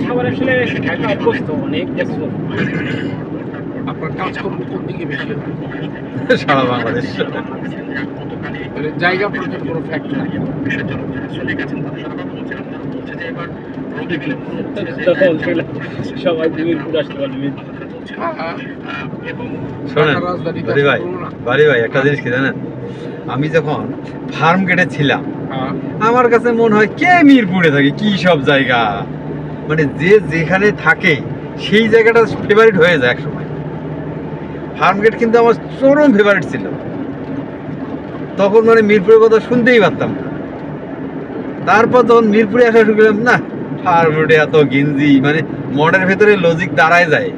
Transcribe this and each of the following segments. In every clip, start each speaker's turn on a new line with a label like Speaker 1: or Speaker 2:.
Speaker 1: সবার আসলে ঢাকা অভ্যস্ত অনেক
Speaker 2: আপনার কাজকর্ম কোন দিকে বেশি?
Speaker 3: সারা বাংলাদেশ
Speaker 2: জায়গা প্রয়োজন কোনো ফ্যাক্ট নাই
Speaker 1: সবাই আসতে পারবে
Speaker 3: শোনেন বাড়ি ভাই একটা জিনিস কি জানেন আমি যখন ফার্ম গেটে ছিলাম
Speaker 2: হ্যাঁ,
Speaker 3: আমার কাছে মনে হয় কে মিরপুরে থাকে কি সব জায়গা? মানে যে যেখানে থাকে সেই জায়গাটা ফেভারিট হয়ে যায় একসময়। ফার্ম গেট কিন্তু আমার চরম ফেভারিট ছিল। তখন মানে মিরপুরের কথা শুনতেই পারতাম না। তারপর যখন মিরপুরে আসা শুরু করলাম না ফার্ম রোডে এত গিঞ্জি মানে মনের ভেতরে লজিক দাঁড়ায় যায়।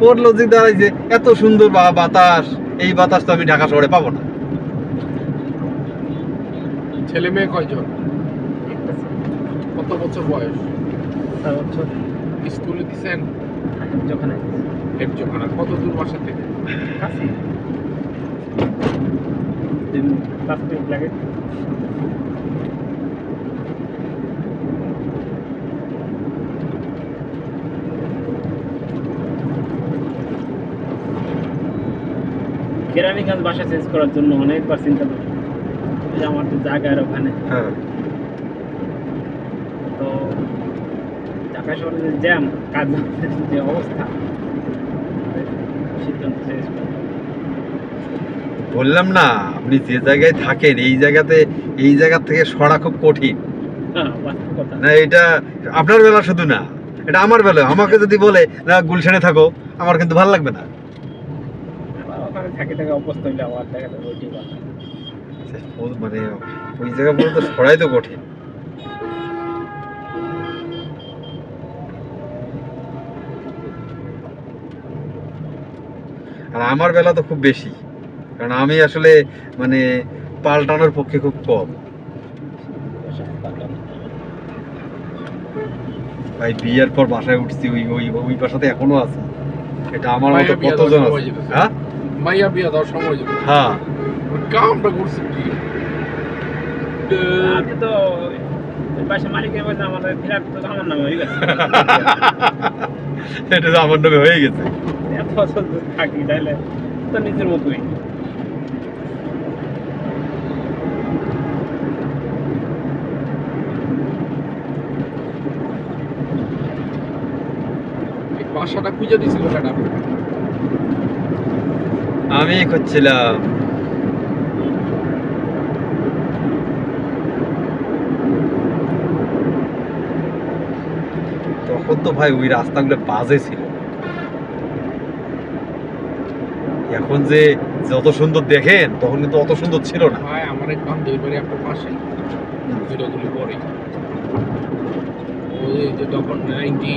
Speaker 3: ওর লজিক দাঁড়াইছে এত সুন্দর বা- বাতাস এই বাতাস তো আমি ঢাকা শহরে পাবো না।
Speaker 2: ছেলে মেয়ে কয়জন? কত বছর বয়স?
Speaker 1: তার বছর
Speaker 2: স্কুলে দিছেন?
Speaker 1: যখন
Speaker 2: কত দূর বাসা থেকে?
Speaker 1: কাছে। বাসা চেঞ্জ করার জন্য অনেকবার চিন্তা করি। আমার তো জায়গার ওখানে।
Speaker 3: হ্যাঁ।
Speaker 1: তো ঢাকা শহরে যে জ্যাম কাজ যে অবস্থা সিদ্ধান্ত চেঞ্জ
Speaker 3: বললাম না আপনি যে জায়গায় থাকেন এই জায়গাতে এই জায়গা থেকে সরা খুব কঠিন। না এটা আপনার বেলা শুধু না এটা আমার বেলা। আমাকে যদি বলে না গুলশানে থাকো আমার কিন্তু ভালো লাগবে না।
Speaker 1: আবার থাকে থাকে অবস্থা হইলে আবার দেখা যাবে ওইটি কথা
Speaker 3: মানে ওই জায়গা পর্যন্ত সরাই তো কঠিন। আর আমার বেলা তো খুব বেশি কারণ আমি আসলে মানে পাল্টানোর পক্ষে খুব কম। ভাই বিয়ের পর বাসায় উঠছি ওই ওই ওই বাসাতে এখনও আছে। এটা আমার মতো কতজন আছে? হ্যাঁ?
Speaker 2: মাইয়া বিয়া দেওয়ার সময় যাবে।
Speaker 3: হ্যাঁ।
Speaker 2: কামটা করছে কি?
Speaker 1: আমি তো হয়ে
Speaker 3: এটা তো আমার নামে হয়ে গেছে।
Speaker 1: এত থাকি তাহলে তো নিজের মতোই।
Speaker 2: এই বাসাটা খুঁজে দিছিল ম্যাডাম।
Speaker 3: আমি খুঁজছিলাম। তখন তো ভাই ওই রাস্তাগুলো বাজে ছিল। এখন যে যত সুন্দর দেখেন, তখন কিন্তু অত সুন্দর ছিল না।
Speaker 2: আমার এক বান্ধবীর বাড়ি আপনার পাশে দুইটাগুলি পরে ওই যে তখন নাইনটি